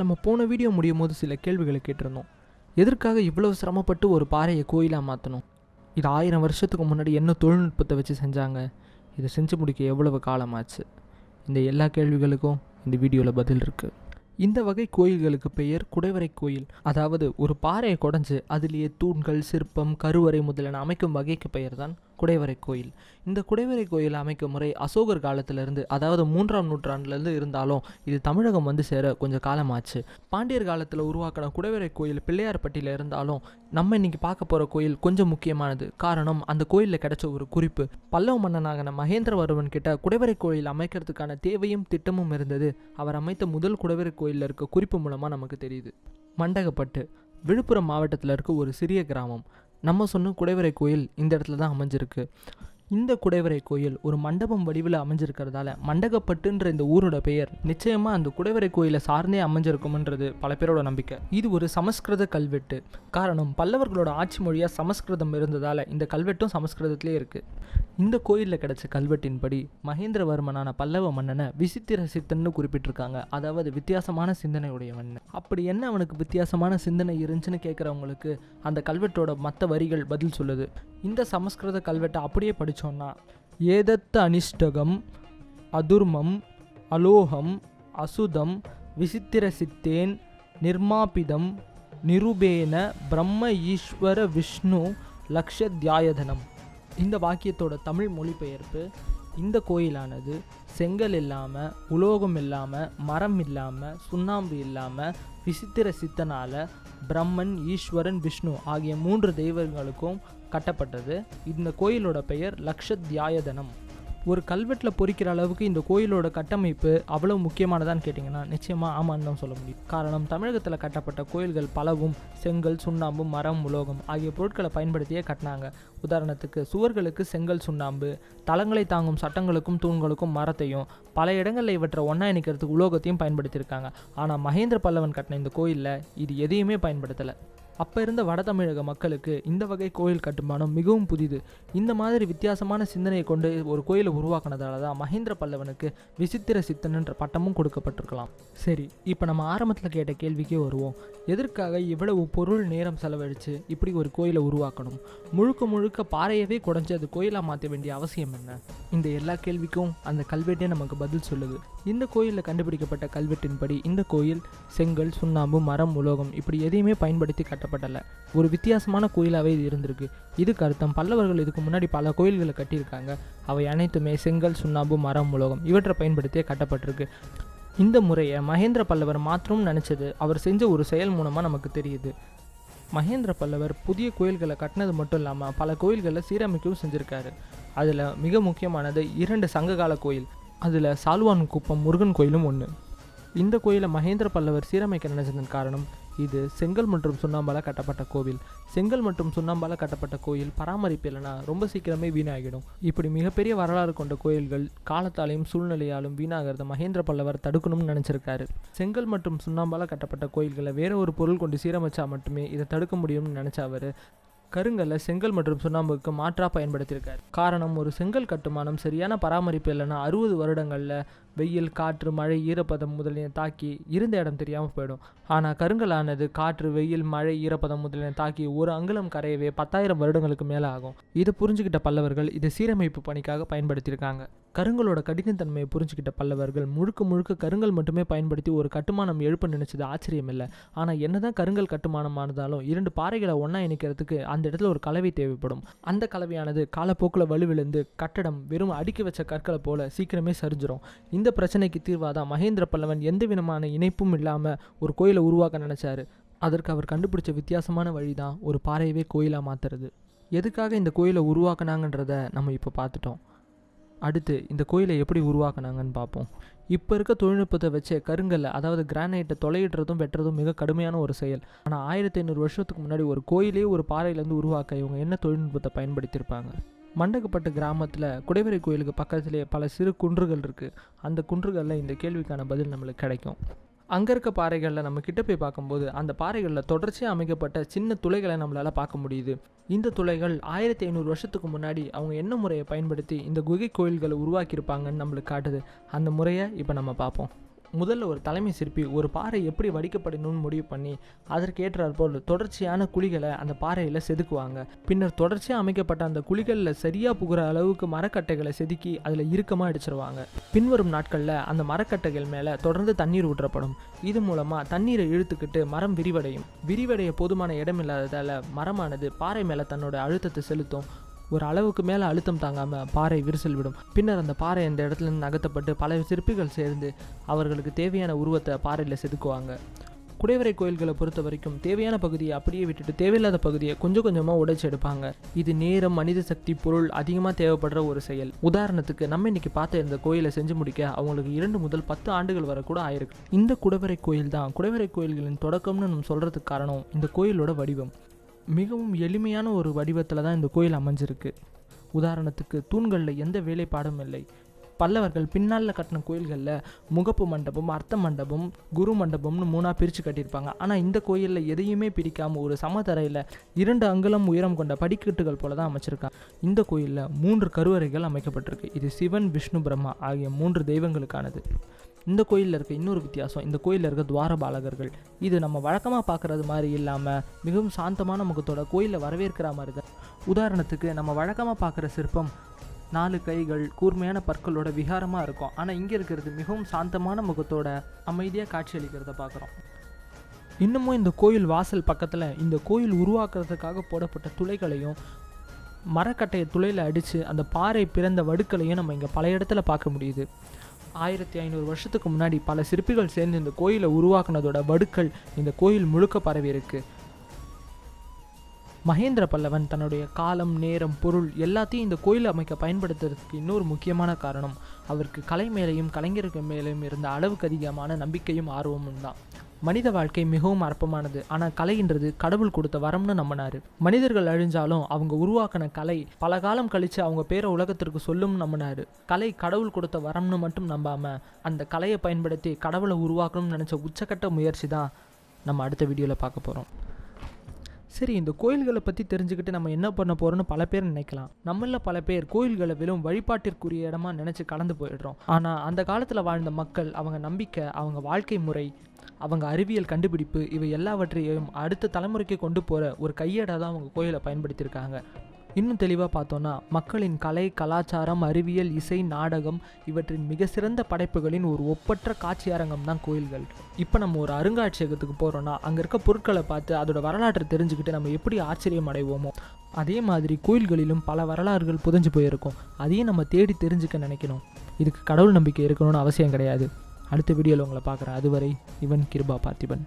நம்ம போன வீடியோ முடியும் போது சில கேள்விகளை கேட்டிருந்தோம். எதற்காக இவ்வளவு சிரமப்பட்டு ஒரு பாறையை கோயிலாக மாற்றணும் இது ஆயிரம் வருஷத்துக்கு முன்னாடி என்ன தொழில்நுட்பத்தை வச்சு செஞ்சாங்க? இதை செஞ்சு முடிக்க எவ்வளவு காலமாச்சு? இந்த எல்லா கேள்விகளுக்கும் இந்த வீடியோவில் பதில் இருக்குது இந்த வகை கோயில்களுக்கு பெயர் குடைவரை கோயில். அதாவது ஒரு பாறையை குடைஞ்சு அதிலேயே தூண்கள் சிற்பம் கருவறை முதலான அமைக்கும் வகைக்கு பெயர் தான் குடைவரை கோயில். இந்த குடைவரை கோயில் அமைக்கும் முறை அசோகர் காலத்திலிருந்து அதாவது மூன்றாம் நூற்றாண்டுலேருந்து இருந்தாலும் இது தமிழகம் வந்து சேர கொஞ்சம் காலமாச்சு. பாண்டியர் காலத்தில் உருவாக்கின குடைவரை கோயில் பிள்ளையார்பட்டியில் இருந்தாலும் நம்ம இன்னைக்கு பார்க்க போகிற கோயில் கொஞ்சம் முக்கியமானது. காரணம் அந்த கோயிலில் கிடைச்ச ஒரு குறிப்பு. பல்லவ மன்னனாகன மகேந்திரவர்மன் கிட்ட குடைவரை கோயில் அமைக்கிறதுக்கான தேவையும் திட்டமும் இருந்தது. அவர் அமைத்த முதல் குடைவரை கோயிலில் இருக்க குறிப்பு மூலமாக நமக்கு தெரியுது. மண்டகப்பட்டு விழுப்புரம் மாவட்டத்தில் இருக்க ஒரு சிறிய கிராமம். நம்ம சொன்ன குடைவரை கோயில் இந்த இடத்துல தான் அமைஞ்சிருக்கு. இந்த குடைவரை கோயில் ஒரு மண்டபம் வடிவில் அமைஞ்சிருக்கிறதால மண்டகப்பட்டுன்ற இந்த ஊரோட பெயர் நிச்சயமாக அந்த குடைவரை கோயிலை சார்ந்தே அமைஞ்சிருக்கும்ன்றது பல பேரோட நம்பிக்கை. இது ஒரு சமஸ்கிருத கல்வெட்டு. காரணம் பல்லவர்களோட ஆட்சி மொழியாக சமஸ்கிருதம் இருந்ததால் இந்த கல்வெட்டும் சமஸ்கிருதத்திலே இருக்குது இந்த கோயிலில் கிடைச்ச கல்வெட்டின்படி மகேந்திரவர்மனான பல்லவ மன்னனை விசித்திர சித்தன்னு குறிப்பிட்டிருக்காங்க. அதாவது வித்தியாசமான சிந்தனை உடையவன் அப்படி என்ன அவனுக்கு வித்தியாசமான சிந்தனை இருந்துச்சுன்னு கேட்குறவங்களுக்கு அந்த கல்வெட்டோட மற்ற வரிகள் பதில் சொல்லுது. இந்த சமஸ்கிருத கல்வெட்டை அப்படியே படித்தோன்னா ஏதத்த அனிஷ்டகம் அதுர்மம் அலோகம் அசுதம் விசித்திர சித்தேன் நிர்மாபிதம் நிருபேன பிரம்ம ஈஸ்வர விஷ்ணு லக்ஷத்யாயதனம். இந்த வாக்கியத்தோட தமிழ் மொழிபெயர்ப்பு இந்த கோயிலானது செங்கல் இல்லாமல் உலோகம் இல்லாமல் மரம் இல்லாமல் சுண்ணாம்பு இல்லாமல் விசித்திர சித்தனால் பிரம்மன் ஈஸ்வரன் விஷ்ணு ஆகிய மூன்று தெய்வங்களுக்கும் கட்டப்பட்டது. இந்த கோயிலோட பெயர் லக்ஷத்யாயதனம். ஒரு கல்வெட்டில் பொறிக்கிற அளவுக்கு இந்த கோயிலோட கட்டமைப்பு அவ்வளோ முக்கியமானதான்னு கேட்டிங்கன்னா நிச்சயமாக ஆமான்னு தான் சொல்ல முடியும். காரணம் தமிழகத்தில் கட்டப்பட்ட கோயில்கள் பலவும் செங்கல் சுண்ணாம்பு மரம் உலோகம் ஆகிய பொருட்களை பயன்படுத்தியே கட்டினாங்க. உதாரணத்துக்கு சுவர்களுக்கு செங்கல் சுண்ணாம்பு தளங்களை தாங்கும் சட்டங்களுக்கும் தூண்களுக்கும் மரத்தையும் பல இடங்களில் இவற்றை ஒன்றா இணைக்கிறதுக்கு உலோகத்தையும் பயன்படுத்தியிருக்காங்க. ஆனால் மகேந்திர பல்லவன் கட்டின இந்த கோயிலில் இது எதையுமே பயன்படுத்தலை. அப்போ இருந்த வட தமிழக மக்களுக்கு இந்த வகை கோயில் கட்டுமானம் மிகவும் புதிது. இந்த மாதிரி வித்தியாசமான சிந்தனையை கொண்டு ஒரு கோயிலை உருவாக்குனதால தான் மகேந்திர பல்லவனுக்கு விசித்திர சித்தன்ன்ற பட்டமும் கொடுக்கப்பட்டிருக்கலாம். சரி இப்போ நம்ம ஆரம்பத்தில் கேட்ட கேள்விக்கே வருவோம். எதற்காக இவ்வளவு பொருள் நேரம் செலவழித்து இப்படி ஒரு கோயிலை உருவாக்கணும்? முழுக்க முழுக்க பாறையவே குடஞ்சி அது கோயிலாக மாற்ற வேண்டிய அவசியம் என்ன? இந்த எல்லா கேள்விக்கும் அந்த கல்வெட்டே நமக்கு பதில் சொல்லுது. இந்த கோயிலில் கண்டுபிடிக்கப்பட்ட கல்வெட்டின்படி இந்த கோயில் செங்கல் சுண்ணாம்பு மரம் உலோகம் இப்படி எதையுமே பயன்படுத்தி கட்டப்படலை. ஒரு வித்தியாசமான கோயிலாகவே இது இருந்திருக்கு. இதுக்கு அர்த்தம் பல்லவர்கள் இதுக்கு முன்னாடி பல கோயில்களை கட்டியிருக்காங்க. அவை அனைத்துமே செங்கல் சுண்ணாம்பு மரம் உலோகம் இவற்றை பயன்படுத்தியே கட்டப்பட்டிருக்கு. இந்த முறையை மகேந்திர பல்லவர் மாத்திரம் நினச்சது. அவர் செஞ்ச ஒரு செயல் மூலமாக நமக்கு தெரியுது. மகேந்திர பல்லவர் புதிய கோயில்களை கட்டினது மட்டும் இல்லாமல் பல கோயில்களை சீரமைக்கவும் செஞ்சுருக்காரு. அதில் மிக முக்கியமானது இரண்டு சங்ககால கோயில். அதில் சால்வான் குப்பம் முருகன் கோயிலும் ஒன்று இந்த கோயிலை மகேந்திர பல்லவர் சீரமைக்க நினைச்சதன் காரணம் இது செங்கல் மற்றும் சுண்ணாம்பால் கட்டப்பட்ட கோவில். செங்கல் மற்றும் சுண்ணாம்பால் கட்டப்பட்ட கோயில் பராமரிப்பு இல்லைனா ரொம்ப சீக்கிரமே வீணாகிடும். இப்படி மிகப்பெரிய வரலாறு கொண்ட கோயில்கள் காலத்தாலையும் சூழ்நிலையாலும் வீணாகிறத மகேந்திர பல்லவர் தடுக்கணும்னு நினச்சிருக்காரு. செங்கல் மற்றும் சுண்ணாம்பால் கட்டப்பட்ட கோயில்களை வேற ஒரு பொருள் கொண்டு சீரமைச்சா மட்டுமே இதை தடுக்க முடியும்னு நினச்ச அவர் கருங்கல்லை செங்கல் மற்றும் சுண்ணாம்புக்கு மாற்றாக பயன்படுத்தியிருக்கார். காரணம் ஒரு செங்கல் கட்டுமானம் சரியான பராமரிப்பு இல்லைன்னா அறுபது வருடங்களில் வெயில் காற்று மழை ஈரப்பதம் முதலிய தாக்கி இருந்த இடம் தெரியாமல் போயிடும். ஆனால் கருங்கலானது காற்று வெயில் மழை ஈரப்பதம் முதலிய தாக்கி ஒரு அங்குலம் கரையவே பத்தாயிரம் வருடங்களுக்கு மேலே ஆகும். இதை புரிஞ்சுக்கிட்ட பல்லவர்கள் இதை சீரமைப்பு பணிக்காக பயன்படுத்தியிருக்காங்க. கருங்கலோட கடினத்தன்மையை புரிஞ்சுக்கிட்ட பல்லவர்கள் முழுக்க முழுக்க கருங்கல் மட்டுமே பயன்படுத்தி ஒரு கட்டுமானம் எழுப்ப நினைச்சது ஆச்சரியம் இல்லை. ஆனால் என்னதான் கருங்கல் கட்டுமானம் ஆனதாலும் இரண்டு பாறைகளை ஒன்றா இணைக்கிறதுக்கு அந்த இடத்துல ஒரு கலவை தேவைப்படும். அந்த கலவையானது காலப்போக்கில் வலுவிழுந்து கட்டடம் வெறும் அடுக்கி வச்ச கற்களை போல சீக்கிரமே சரிஞ்சிடும் இந்த பிரச்சனைக்கு தீர்வாதான் மகேந்திர பல்லவன் எந்த விதமான இணைப்பும் இல்லாமல் ஒரு கோயிலை உருவாக்க நினச்சாரு. அதற்கு அவர் கண்டுபிடிச்ச வித்தியாசமான வழி தான் ஒரு பாறையவே கோயிலாக மாற்றுறது எதுக்காக இந்த கோயிலை உருவாக்குனாங்கன்றத நம்ம இப்போ பார்த்துட்டோம். அடுத்து இந்த கோயிலை எப்படி உருவாக்குனாங்கன்னு பார்ப்போம். இப்போ இருக்க தொழில்நுட்பத்தை வச்சே கருங்கல்ல அதாவது கிரானைட்டை தொலையிடுறதும் வெட்டுறதும் மிக கடுமையான ஒரு செயல். ஆனால் ஆயிரத்தி ஐநூறு வருஷத்துக்கு முன்னாடி ஒரு கோயிலே ஒரு பாறையிலேருந்து உருவாக்க இவங்க என்ன தொழில்நுட்பத்தை பயன்படுத்தியிருப்பாங்க? மண்டகப்பட்டு கிராமத்தில் குடைவரை கோயிலுக்கு பக்கத்திலே பல சிறு குன்றுகள் இருக்குது அந்த குன்றுகளில் இந்த கேள்விக்கான பதில் நம்மளுக்கு கிடைக்கும். அங்கே இருக்க பாறைகளில் நம்ம கிட்ட போய் பார்க்கும்போது அந்த பாறைகளில் தொடர்ச்சியாக அமைக்கப்பட்ட சின்ன துளைகளை நம்மளால் பார்க்க முடியுது. இந்த துளைகள் ஆயிரத்தி ஐநூறு வருஷத்துக்கு முன்னாடி அவங்க என்ன முறையை பயன்படுத்தி இந்த குகை கோயில்களை உருவாக்கியிருப்பாங்கன்னு நம்மளுக்கு காட்டுது. அந்த முறையை இப்போ நம்ம பார்ப்போம். முதல்ல ஒரு தலைமை சிற்பி ஒரு பாறை எப்படி வடிக்கப்படணும்னு முடிவு பண்ணி அதற்கேற்றாற்போல் தொடர்ச்சியான குழிகளை அந்த பாறையில் செதுக்குவாங்க. பின்னர் தொடர்ச்சியாக அமைக்கப்பட்ட அந்த குழிகளில் சரியாக புகிற அளவுக்கு மரக்கட்டைகளை செதுக்கி அதில் இறுக்கமாக அடிச்சிருவாங்க பின்வரும் நாட்களில் அந்த மரக்கட்டைகள் மேலே தொடர்ந்து தண்ணீர் ஊற்றப்படும். இது மூலமாக தண்ணீரை இழுத்துக்கிட்டு மரம் விரிவடையும். விரிவடைய போதுமான இடம் இல்லாததால் மரமானது பாறை மேலே தன்னோட அழுத்தத்தை செலுத்தும். ஒரு அளவுக்கு மேலே அழுத்தம் தாங்காமல் பாறை விரிசல் விடும். பின்னர் அந்த பாறை அந்த இடத்துல இருந்து நகர்த்தப்பட்டு பல சிற்பிகள் சேர்ந்து அவர்களுக்கு தேவையான உருவத்தை பாறையில் செதுக்குவாங்க. குடைவரை கோயில்களை பொறுத்த வரைக்கும் தேவையான பகுதியை அப்படியே விட்டுட்டு தேவையில்லாத பகுதியை கொஞ்சம் கொஞ்சமாக உடைச்சு எடுப்பாங்க. இது நேரம் மனித சக்தி பொருள் அதிகமாக தேவைப்படுற ஒரு செயல். உதாரணத்துக்கு நம்ம இன்னைக்கு பார்த்த இந்த கோயிலை செஞ்சு முடிக்க அவங்களுக்கு இரண்டு முதல் பத்து ஆண்டுகள் வரை கூட ஆயிருக்கு. இந்த குடைவரை கோயில் தான் குடைவரை கோயில்களின் தொடக்கம்னு நம்ம சொல்கிறதுக்கு காரணம் இந்த கோயிலோட வடிவம். மிகவும் எளிமையான ஒரு வடிவத்தில் தான் இந்த கோயில் அமைஞ்சிருக்கு. உதாரணத்துக்கு தூண்களில் எந்த வேலைப்பாடும் இல்லை. பல்லவர்கள் பின்னால் கட்டின கோயில்களில் முகப்பு மண்டபம் அர்த்த மண்டபம் குரு மண்டபம்னு மூணாக பிரித்து கட்டியிருப்பாங்க. ஆனால் இந்த கோயிலில் எதையுமே பிரிக்காமல் ஒரு சமதரையில் இரண்டு அங்குலம் உயரம் கொண்ட படிக்கட்டுகள் போல தான் அமைச்சிருக்காங்க. இந்த கோயிலில் மூன்று கருவறைகள் அமைக்கப்பட்டிருக்கு. இது சிவன் விஷ்ணு பிரம்மா ஆகிய மூன்று தெய்வங்களுக்கானது. இந்த கோயிலில் இருக்க இன்னொரு வித்தியாசம் இந்த கோயிலில் இருக்க துவாரபாலகர்கள். இது நம்ம வழக்கமாக பார்க்குறது மாதிரி இல்லாமல் மிகவும் சாந்தமான முகத்தோட கோயிலில் வரவேற்கிற மாதிரி தான். உதாரணத்துக்கு நம்ம வழக்கமாக பார்க்குற சிற்பம் நாலு கைகள் கூர்மையான பற்களோட விகாரமாக இருக்கும். ஆனால் இங்கே இருக்கிறது மிகவும் சாந்தமான முகத்தோட அமைதியாக காட்சியளிக்கிறத பார்க்குறோம் இன்னமும் இந்த கோயில் வாசல் பக்கத்தில் இந்த கோயில் உருவாக்குறதுக்காக போடப்பட்ட துளைகளையும் மரக்கட்டையை துளையில் அடித்து அந்த பாறை பிறந்த வடுக்களையும் நம்ம இங்கே பல இடத்துல பார்க்க முடியுது. ஆயிரத்தி ஐநூறு வருஷத்துக்கு முன்னாடி பல சிற்பிகள் சேர்ந்து இந்த கோயிலை உருவாக்குனதோட வடுக்கள் இந்த கோயில் முழுக்க பரவி இருக்குது மகேந்திர பல்லவன் தன்னுடைய காலம் நேரம் பொருள் எல்லாத்தையும் இந்த கோயில் அமைக்க பயன்படுத்துறதுக்கு இன்னொரு முக்கியமான காரணம். அவருக்கு கலை மேலேயும் கலைஞர்கள் மேலேயும் இருந்த அளவுக்கு அதிகமான நம்பிக்கையும் ஆர்வமும் தான் மனித வாழ்க்கை மிகவும் அற்பமானது. ஆனால் கலைன்றது கடவுள் கொடுத்த வரம்னு நம்பினாரு. மனிதர்கள் அழிஞ்சாலும் அவங்க உருவாக்கின கலை பல காலம் கழித்து அவங்க பேரை உலகத்திற்கு சொல்லும் நம்பினாரு. கலை கடவுள் கொடுத்த வரம்னு மட்டும் நம்பாம அந்த கலையை பயன்படுத்தி கடவுளை உருவாக்கணும்னு நினச்ச உச்சக்கட்ட முயற்சி தான் நம்ம அடுத்த வீடியோவில் பார்க்க போகிறோம் சரி இந்த கோயில்களை பற்றி தெரிஞ்சுக்கிட்டு நம்ம என்ன பண்ண போகிறோம்னு பல பேர் நினைக்கலாம். நம்மள பல பேர் கோயில்களை வெறும் வழிபாட்டிற்குரிய இடமா நினச்சி கடந்து போயிடுறோம். ஆனால் அந்த காலத்தில் வாழ்ந்த மக்கள் அவங்க நம்பிக்கை அவங்க வாழ்க்கை முறை அவங்க அறிவியல் கண்டுபிடிப்பு இவை எல்லாவற்றையும் அடுத்த தலைமுறைக்கு கொண்டு போகிற ஒரு கையேடாக தான் அவங்க கோயிலை பயன்படுத்தியிருக்காங்க. இன்னும் தெளிவாக பார்த்தோன்னா மக்களின் கலை கலாச்சாரம் அறிவியல் இசை நாடகம் இவற்றின் மிக சிறந்த படைப்புகளின் ஒரு ஒப்பற்ற காட்சி அரங்கம் தான் கோயில்கள். இப்போ நம்ம ஒரு அருங்காட்சியகத்துக்கு போகிறோன்னா அங்கே இருக்க பொருட்களை பார்த்து அதோட வரலாற்றை தெரிஞ்சுக்கிட்டு நம்ம எப்படி ஆச்சரியம் அடைவோமோ அதே மாதிரி கோயில்களிலும் பல வரலாறுகள் புதைஞ்சு போயிருக்கும். அதையும் நம்ம தேடி தெரிஞ்சுக்க நினைக்கணும். இதுக்கு கடவுள் நம்பிக்கை இருக்கணும்னு அவசியம் கிடையாது. அடுத்த வீடியோவில் உங்களை பார்க்குறேன். அதுவரை இவன் கிருபா பார்த்திபன்.